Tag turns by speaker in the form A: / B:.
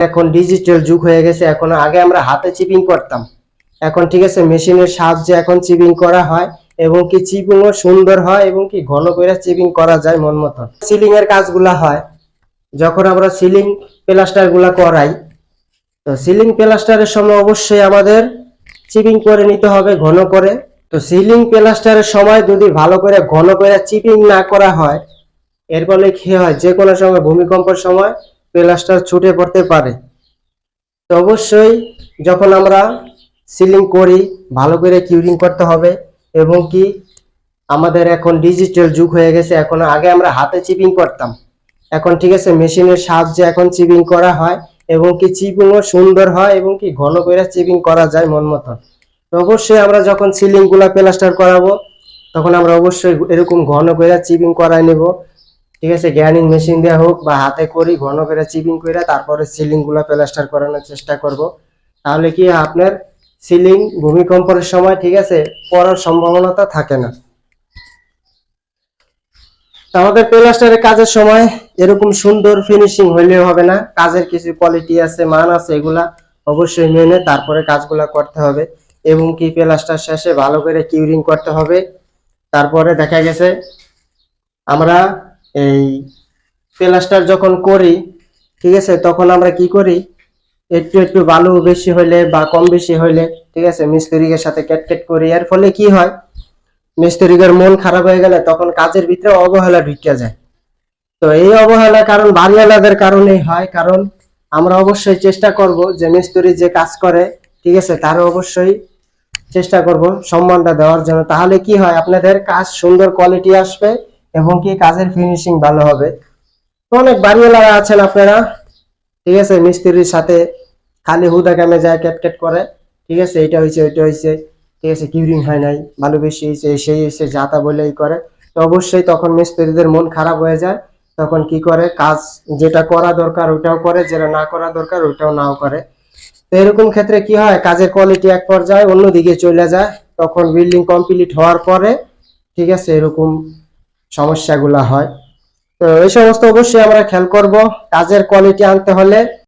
A: এখন ডিজিটাল যুগ হয়ে গেছে, এখন আগে আমরা হাতে চিপিং করতাম। এখন ঠিক আছে মেশিনের সাহায্যে এখন চিপিং করা হয় এবং কি চিপিংও সুন্দর হয় এবং কি ঘন করে চিপিং করা যায় মন মতন। সিলিং এর কাজগুলা হয়। যখন আমরা সিলিং প্লাস্টারগুলা করাই, তো সিলিং প্লাস্টারের সময় অবশ্যই আমাদের চিপিং করে নিতে হবে ঘন করে। তো সিলিং প্লাস্টারের সময় যদি ভালো করে ঘন করে চিপিং না করা হয়, এর ফলে কি হয়? যে কোনো সময়, ভূমিকম্পের সময় প্লাস্টার ছুটে পড়তে পারে। তো অবশ্যই যখন আমরা সিলিং করি, ভালো করে কিউরিং করতে হবে এবং কি আমাদের এখন ডিজিটাল যুগ হয়ে গেছে। এখন আগে আমরা হাতে চিপিং করতাম। এখন ঠিক আছে, মেশিনের সাহায্যে এখন চিপিং করা হয় এবং কি চিপিংও সুন্দর হয় এবং কি ঘন করে চিপিং করা যায় মন মতন। তো অবশ্যই আমরা যখন সিলিংগুলা প্লাস্টার করাবো, তখন আমরা অবশ্যই এরকম ঘন করে চিপিং করাই নেব। ঠিক আছে গ্যানিং মেশিন দেওয়া হোক বা হাতে করি, ঘন করে চিপিং করে তারপরে সিলিংগুলা প্লাস্টার করানোর চেষ্টা করব। তাহলে কি আপনার সিলিং ভূমিকম্পের সময়, ঠিক আছে, পড়ার সম্ভাবনাটা থাকে না। আমাদের প্লাস্টারের কাজের সময় এরকম সুন্দর ফিনিশিং হইলেও হবে না। কাজের কিছু কোয়ালিটি আছে, মান আছে, এগুলা অবশ্যই মেনে তারপরে কাজগুলা করতে হবে। এবং কি প্লাস্টার শেষে ভালো করে কিউরিং করতে হবে। তারপরে দেখা গেছে, আমরা এই প্লাস্টার যখন করি, ঠিক আছে, তখন আমরা কি করি? একটু একটু বালু বেশি হইলে বা কম বেশি হইলে, ঠিক আছে মিস্ত্রিকের সাথে ক্যাট ক্যাট করি। এর ফলে কি হয়? মিস্ত্রিকের মন খারাপ হয়ে গেলে তখন কাজের ভিতরে অবহেলা ঢুকিয়া যায়। তো এই অবহেলা কারণ, বাড়িওয়ালাদের কারণেই হয়। কারণ আমরা অবশ্যই চেষ্টা করব যে মিস্ত্রি যে কাজ করে, ঠিক আছে তার অবশ্যই চেষ্টা করব সম্মানটা দেওয়ার জন্য। তাহলে কি হয়? আপনাদের কাজ সুন্দর কোয়ালিটি আসবে। এবং কি কাজের ফিনিশিং ভালো হবে? অনেক বাড়িওয়ালারা আছেন আপনারা, ঠিক আছে? মিস্ত্রির সাথে খালি হুদা কামে যায় ক্যাট ক্যাট করে, ঠিক আছে? এটা হয়েছে, ওইটা হয়েছে, ঠিক আছে? কিউরিং হয় নাই ভালো বেশি হয়েছে, সেই হয়েছে, যাতা বলেই করে। তো অবশ্যই তখন মিস্ত্রিদের মন খারাপ হয়ে যায়, তখন কি করে? কাজ যেটা করা দরকার ওটাও করে, যেটা না করা দরকার ওটাও নাও করে। তো এরকম ক্ষেত্রে কি হয়? কাজের কোয়ালিটি এক পর্যায়ে অন্যদিকে চলে যায়, তখন বিল্ডিং কমপ্লিট হওয়ার পরে, ঠিক আছে? এরকম সমস্যাগুলা হয়। তো এই সমস্ত অবশ্যই আমরা খেয়াল করব। কাজের কোয়ালিটি আনতে হলে